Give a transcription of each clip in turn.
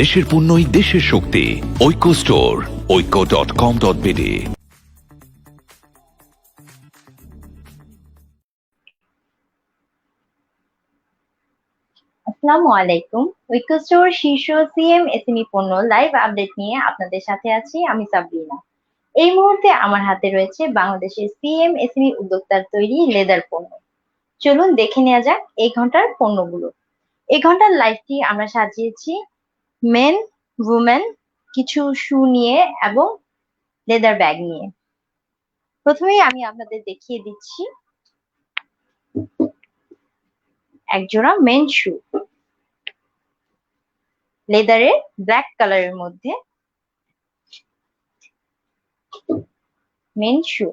দেশের পণ্যই দেশের শক্তি। ঐক্য স্টোর, ঐক্য ডট কম ডট বিডি। আসসালামু আলাইকুম ঐক্য স্টোর শীর্ষ সিএম এসএমই পণ্য লাইভ আপডেট নিয়ে আপনাদের সাথে আছি আমি সাবরিনা এই মুহূর্তে আমার হাতে রয়েছে বাংলাদেশের সিএম এসএমই উদ্যোক্তার তৈরি লেদার পণ্য। চলুন দেখে নেওয়া যাক এই ঘণ্টার পণ্যগুলো। এই ঘণ্টার লাইভটি আমরা সাজিয়েছি মেন উমেন কিছু শু নিয়ে এবং লেদার ব্যাগ নিয়ে। প্রথমেই আমি আপনাদের দেখিয়ে দিচ্ছি একজোড়া মেন শু লেদারের ব্ল্যাক কালারের মধ্যে মেন শু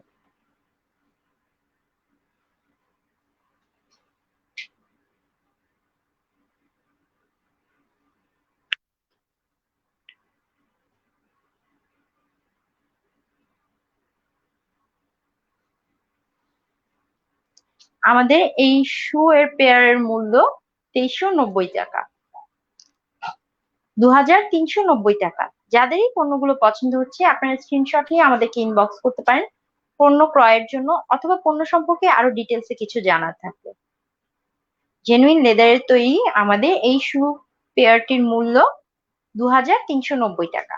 আমাদের এই শু এর পেয়ারের মূল্য তেইশশো নব্বই টাকা। দু হাজার তিনশো নব্বই টাকা। যাদেরই পণ্যগুলো পছন্দ হচ্ছে, আপনারা স্ক্রিনশট নিয়ে আমাদেরকে ইনবক্স করতে পারেন। পণ্য ক্রয়ের জন্য অথবা পণ্য সম্পর্কে আরও ডিটেলসে কিছু জানার থাকলে। জেনুইন লেদারের তৈরি আমাদের এই শু পেয়ারটির মূল্য দু হাজার তিনশো নব্বই টাকা।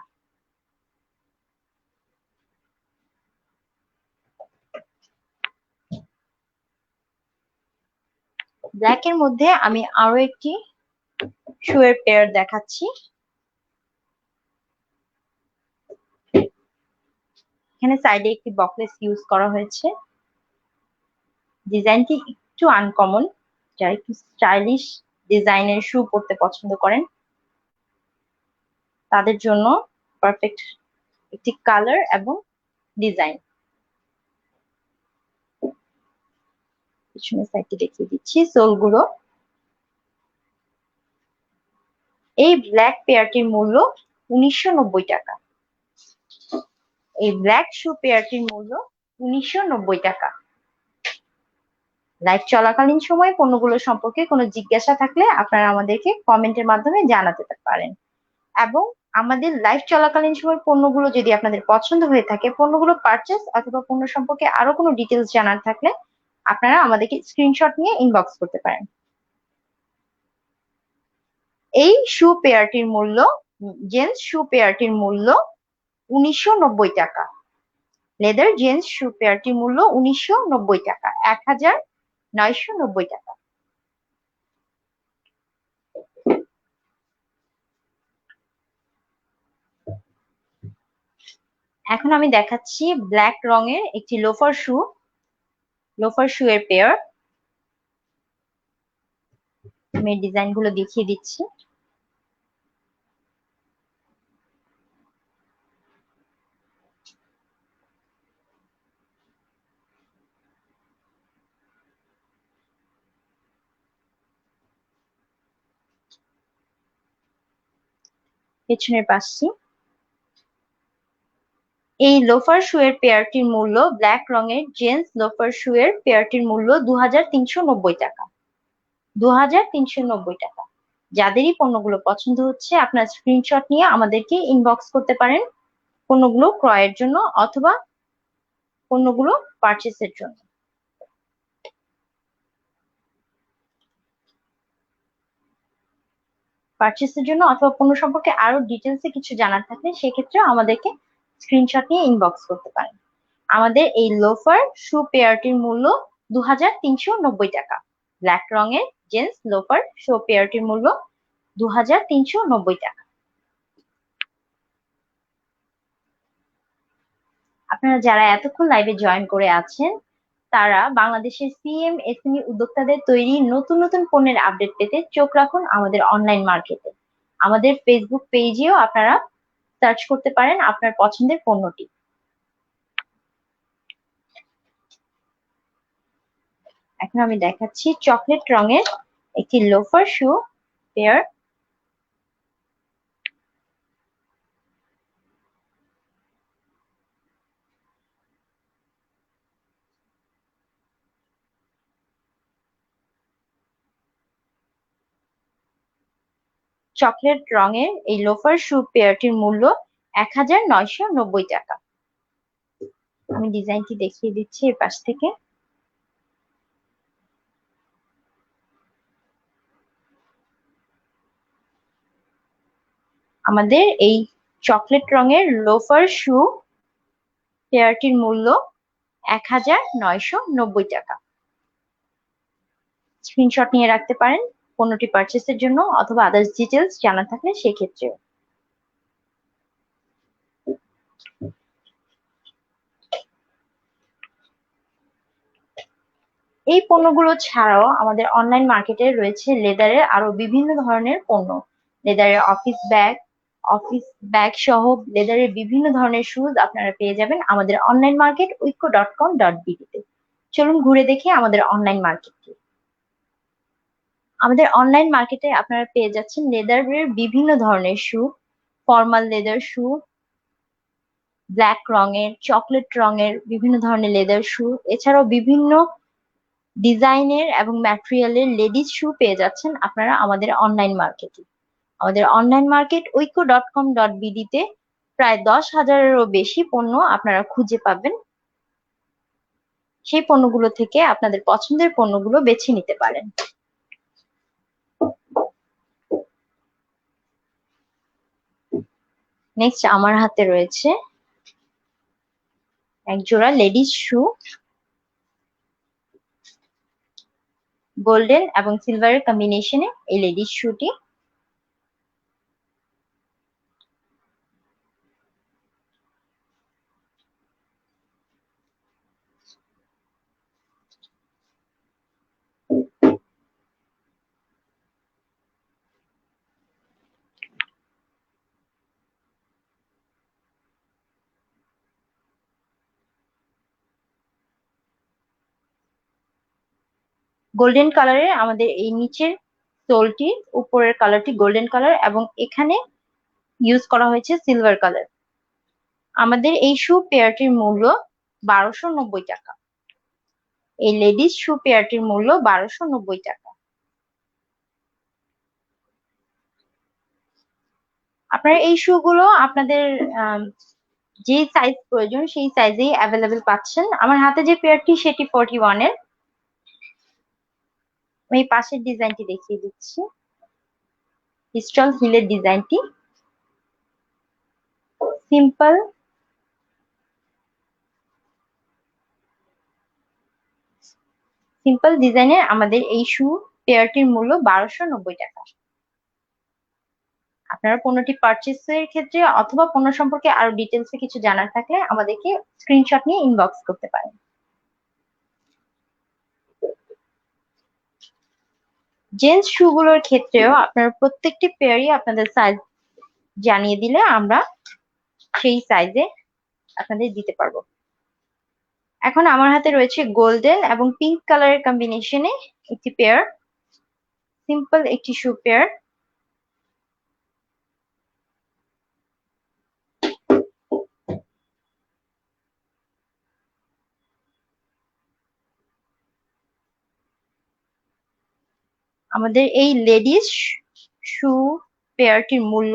ব্ল্যাক এর মধ্যে আমি আরও একটি শুয়ের পেয়ার দেখাচ্ছি। এখানে সাইডে একটি বকলেস ইউজ করা হয়েছে। ডিজাইনটি একটু আনকমন যারা একটু স্টাইলিশ ডিজাইনের শু পরতে পছন্দ করেন, তাদের জন্য পারফেক্ট একটি কালার এবং ডিজাইন পিছনের সাইডটি দেখিয়ে দিচ্ছি সোলগুলো এই ব্ল্যাক পেয়ারটির মূল্য উনিশশো নব্বই টাকা। এই ব্ল্যাক শু পেয়ারটির মূল্য উনিশশো নব্বই টাকা। লাইভ চলাকালীন সময় পণ্যগুলো সম্পর্কে কোনো জিজ্ঞাসা থাকলে আপনারা আমাদেরকে কমেন্টের মাধ্যমে জানাতে পারেন। এবং আমাদের লাইভ চলাকালীন সময় পণ্যগুলো যদি আপনাদের পছন্দ হয়ে থাকে, পণ্যগুলো পারচেস অথবা পণ্য সম্পর্কে আরও কোনো ডিটেলস জানার থাকলে আপনারা আমাদেরকে স্ক্রিনশট নিয়ে ইনবক্স করতে পারেন। এই শু পেয়ারটির মূল্য জেন্টস শু পেয়ারটির মূল্য উনিশশো নব্বই টাকা। লেদার জেন্টস শু পেয়ারটির মূল্য উনিশশো নব্বই টাকা, এক হাজার নয়শো নব্বই টাকা। এখন আমি দেখাচ্ছি ব্ল্যাক রঙের একটি লোফার শু লোফার শু এর পেয়ার আমি ডিজাইনগুলো দেখিয়ে দিচ্ছি। পেছনের পাশটি এই লোফার শু এর পেয়ারটির মূল্য ব্ল্যাক রঙের জেন্টস লোফার শু এর পেয়ারটির মূল্য দু হাজার তিনশো নব্বই টাকা। দু হাজার তিনশো নব্বই টাকা। যাদেরই পণ্যগুলো পছন্দ হচ্ছে, আপনার স্ক্রিনশট নিয়ে আমাদেরকে ইনবক্স করতে পারেন পণ্যগুলো ক্রয়ের জন্য অথবা পণ্যগুলো পারচেসের জন্য। পারচেসের জন্য অথবা পণ্য সম্পর্কে আরও ডিটেলসে কিছু জানার থাকলে সেক্ষেত্রে আমাদেরকে স্ক্রিনশট নিয়ে ইনবক্স করতে পারেন। আমাদের এই লোফার শু পেয়ারটির মূল্য দু টাকা। ব্ল্যাক রঙের জেন্টস লোফার শু পেয়ারটির মূল্য দু টাকা। আপনারা যারা এতক্ষণ লাইভে জয়েন করে আছেন, তারা বাংলাদেশের সিএম এসএমই উদ্যোক্তাদের তৈরি নতুন নতুন পণ্যের আপডেট পেতে চোখ রাখুন আমাদের অনলাইন মার্কেটে আমাদের ফেসবুক পেজেও আপনারা সার্চ করতে পারেন আপনার পছন্দের পণ্যটি। এখন আমি দেখাচ্ছি চকলেট রঙের একটি লোফার শু পেয়ার চকলেট রঙের এই লোফার শু পেয়ারটির মূল্য এক হাজার নয়শো নব্বই টাকা। আমি ডিজাইনটি দেখিয়ে দিচ্ছি এর পাশ থেকে। আমাদের এই চকলেট রঙের লোফার শু পেয়ারটির মূল্য এক হাজার নয়শো নব্বই টাকা। স্ক্রিনশট নিয়ে রাখতে পারেন। পণ্যটি পারচেসের জন্য অথবা আদার্স ডিটেলস জানা থাকলে সেক্ষেত্রেও। এই পণ্যগুলো ছাড়াও আমাদের অনলাইন মার্কেটে রয়েছে লেদারের আরও বিভিন্ন ধরনের পণ্য। লেদারের অফিস ব্যাগ অফিস ব্যাগ সহ লেদারের বিভিন্ন ধরনের শুজ আপনারা পেয়ে যাবেন আমাদের online market Oikko dot com dot বিডিতে চলুন ঘুরে দেখি আমাদের অনলাইন মার্কেটটি আমাদের অনলাইন মার্কেটে আপনারা পেয়ে যাচ্ছেন লেদারের বিভিন্ন ধরনের shoe formal leather shoe black রঙের চকলেট রঙের বিভিন্ন ধরনের লেদার শু এছাড়াও বিভিন্ন ডিজাইনের এবং ম্যাটেরিয়ালের লেডিস শু পেয়ে যাচ্ছেন আপনারা আমাদের অনলাইন মার্কেটে আমাদের online market Oikko dot com dot বিডিতে প্রায় দশ হাজারেরও বেশি পণ্য আপনারা খুঁজে পাবেন। সেই পণ্যগুলো থেকে আপনাদের পছন্দের পণ্যগুলো বেছে নিতে পারেন। নেক্সট আমার হাতে রয়েছে এক জোড়া লেডিস শু গোল্ডেন এবং সিলভারের কম্বিনেশনে এই লেডিস শুটি গোল্ডেন কালারের আমাদের এই নিচের সোলটি উপরের কালারটি গোল্ডেন কালার এবং এখানে ইউজ করা হয়েছে সিলভার কালার আমাদের এই শু পেয়ারটির মূল্য বারোশো নব্বই টাকা। এই লেডিস শু পেয়ারটির মূল্য বারোশো নব্বই টাকা। আপনারা এই শু গুলো আপনাদের যে সাইজ প্রয়োজন, সেই সাইজেই অ্যাভেলেবেল পাচ্ছেন। আমার হাতে যে পেয়ারটি সেটি ফোরটি ওয়ানের আমি পাশের ডিজাইনটি দেখিয়ে দিচ্ছি। স্টল হিলের ডিজাইনটি। সিম্পল। সিম্পল ডিজাইনের আমাদের এই শু পেয়ারটির মূল্য বারোশো নব্বই টাকা। আপনারা পণ্যটি পারচেসের ক্ষেত্রে অথবা পণ্য সম্পর্কে আরও ডিটেলসে কিছু জানার থাকলে আমাদেরকে স্ক্রিনশট নিয়ে ইনবক্স করতে পারেন। জেন্টস শুগুলোর ক্ষেত্রেও আপনার প্রত্যেকটি পেয়ারই আপনাদের সাইজ জানিয়ে দিলে আমরা সেই সাইজে আপনাদের দিতে পারব। এখন আমার হাতে রয়েছে গোল্ডেন এবং পিঙ্ক কালারের কম্বিনেশনে একটি পেয়ার সিম্পল একটি শু পেয়ার আমাদের এই লেডিস শু পেয়ারটির মূল্য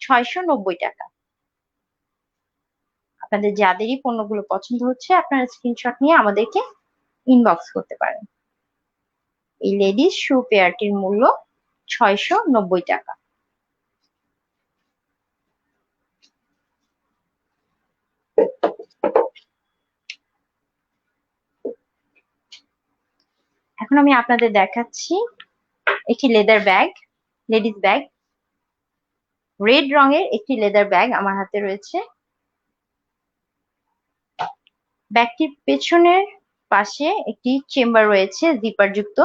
ছয়শো নব্বই টাকা। আপনাদের যাদেরই পণ্যগুলো পছন্দ হচ্ছে, আপনারা স্ক্রিনশট নিয়ে আমাদেরকে ইনবক্স করতে পারেন। এই লেডিস শু পেয়ারটির মূল্য ছয়শো নব্বই টাকা। এখন আমি আপনাদের দেখাচ্ছি একটি leather bag ladies bag red রঙের একটি লেদার ব্যাগ আমার হাতে রয়েছে। ব্যাগটির পেছনের পাশে একটি চেম্বার রয়েছে জিপার যুক্ত।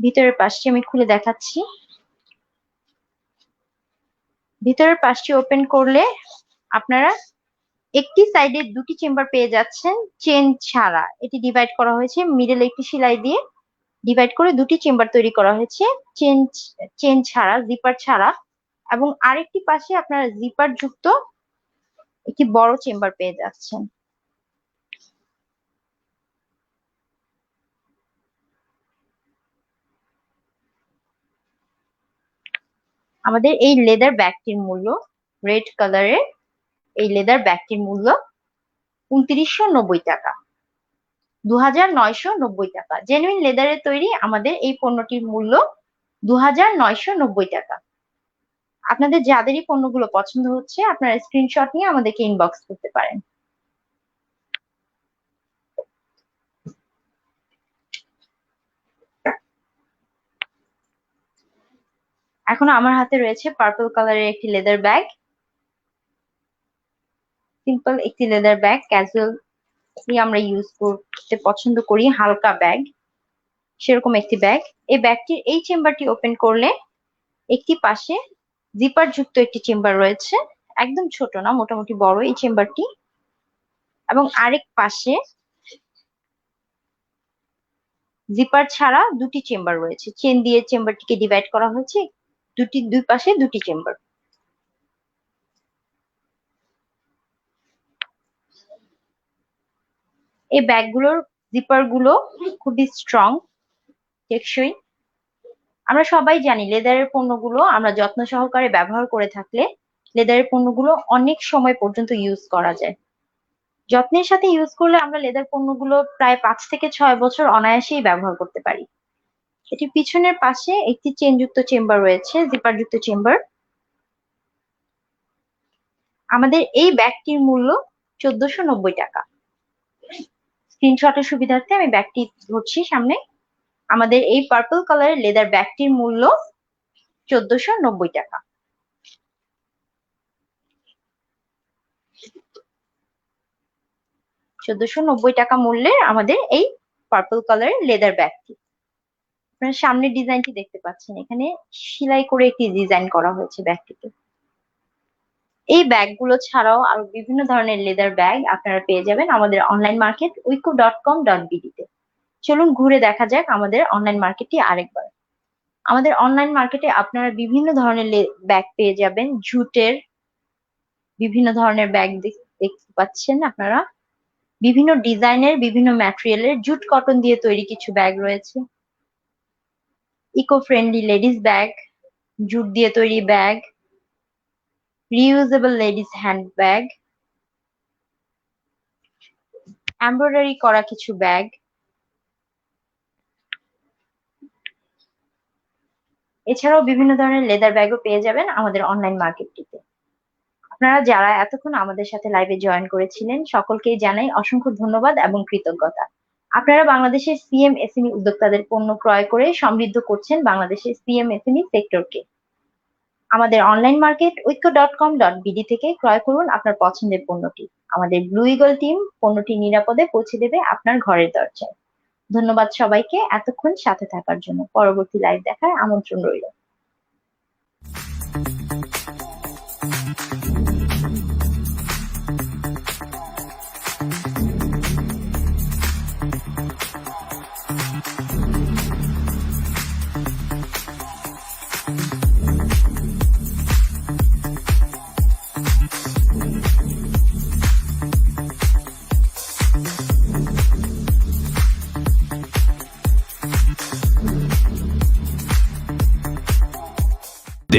ভিতরের পাশটি আমি খুলে দেখাচ্ছি। ভিতরের পাশটি ওপেন করলে আপনারা একটি সাইডে দুটি চেম্বার পেয়ে যাচ্ছেন চেন ছাড়া। এটি ডিভাইড করা হয়েছে মিডল একটি সেলাই দিয়ে ডিভাইড করে দুটি চেম্বার তৈরি করা হয়েছে চেন চেন ছাড়া জিপার ছাড়া। এবং আরেকটি পাশে আপনারা জিপার যুক্ত একটি বড় চেম্বার পেয়ে যাচ্ছেন। আমাদের এই লেদার ব্যাগটির মূল্য রেড কালারের এই লেদার ব্যাগটির মূল্য উনত্রিশশো নব্বই টাকা দু হাজার নয়শো নব্বই টাকা। জেনুইন লেদারের তৈরি আমাদের এই পণ্যটির মূল্য দু হাজার নয়শো নব্বই টাকা। আপনাদের যাদেরই পণ্যগুলো পছন্দ হচ্ছে, আপনারা স্ক্রিনশট নিয়ে আমাদেরকে ইনবক্স করতে পারেন। এখন আমার হাতে রয়েছে পার্পল কালারের একটি লেদার ব্যাগ সিম্পল একটি লেদার ব্যাগ ক্যাজুয়ালি আমরা ইউজ করতে পছন্দ করি, হালকা ব্যাগ সেরকম একটি ব্যাগ এই ব্যাগটির এই চেম্বারটি ওপেন করলে একটি পাশে জিপার যুক্ত একটি চেম্বার রয়েছে। একদম ছোট না, মোটামুটি বড় এই চেম্বারটি এবং আরেক পাশে জিপার ছাড়া দুটি চেম্বার রয়েছে। চেন দিয়ে চেম্বারটিকে ডিভাইড করা হয়েছে। দুটি, দুই পাশে দুটি চেম্বার এই ব্যাগগুলোর জিপারগুলো খুবই স্ট্রং টেকসই। আমরা সবাই জানি লেদারের পণ্যগুলো, আমরা যত্ন সহকারে ব্যবহার করে থাকলে লেদারের পণ্যগুলো অনেক সময় পর্যন্ত ইউজ করা যায়। যত্নের সাথে ইউজ করলে আমরা লেদার পণ্যগুলো প্রায় পাঁচ থেকে ছয় বছর অনায়াসেই ব্যবহার করতে পারি। এটির পিছনের পাশে একটি চেনযুক্ত চেম্বার রয়েছে জিপার যুক্ত চেম্বার আমাদের এই ব্যাগটির মূল্য চোদ্দশো নব্বই টাকা। স্ক্রিনশটের সুবিধার্থে আমি ব্যাগটি ধরছি সামনে। আমাদের এই পার্পল কালারের লেদার ব্যাগটির মূল্য চোদ্দশো নব্বই টাকা। চোদ্দশো নব্বই টাকা মূল্যের আমাদের এই পার্পল কালারের লেদার ব্যাগটি। আপনারা সামনের ডিজাইনটি দেখতে পাচ্ছেন। এখানে সেলাই করে একটি ডিজাইন করা হয়েছে ব্যাগটিতে। এই ব্যাগগুলো ছাড়াও আরও বিভিন্ন ধরনের লেদার ব্যাগ আপনারা পেয়ে যাবেন আমাদের online market Oikko dot com dot বিডিতে চলুন ঘুরে দেখা যাক আমাদের অনলাইন মার্কেটটি আরেকবার। আমাদের অনলাইন মার্কেটে আপনারা বিভিন্ন ধরনের ব্যাগ পেয়ে যাবেন। জুটের বিভিন্ন ধরনের ব্যাগ দেখতে পাচ্ছেন আপনারা। বিভিন্ন ডিজাইনের, বিভিন্ন ম্যাটেরিয়ালের জুট কটন দিয়ে তৈরি কিছু ব্যাগ রয়েছে। Eco friendly ladies bag jute দিয়ে তৈরি bag reusable ladies bag embroidery করা কিছু ব্যাগ এছাড়াও বিভিন্ন ধরনের লেদার ব্যাগও পেয়ে যাবেন আমাদের অনলাইন মার্কেটটিতে আপনারা যারা এতক্ষণ আমাদের সাথে লাইভে জয়েন করেছিলেন, সকলকেই জানাই অসংখ্য ধন্যবাদ এবং কৃতজ্ঞতা। আপনারা বাংলাদেশের সিএম এসএমই উদ্যোক্তাদের পণ্য ক্রয় করে সমৃদ্ধ করছেন বাংলাদেশের সিএম এসএমই সেক্টরকে আমাদের online market Oikko dot com dot BD থেকে ক্রয় করুন আপনার পছন্দের পণ্যটি। আমাদের ব্লু ইগল টিম পণ্যটি নিরাপদে পৌঁছে দেবে আপনার ঘরের দরজায়। ধন্যবাদ সবাইকে, এতক্ষণ সাথে থাকার জন্য। পরবর্তী লাইভ দেখার আমন্ত্রণ রইল।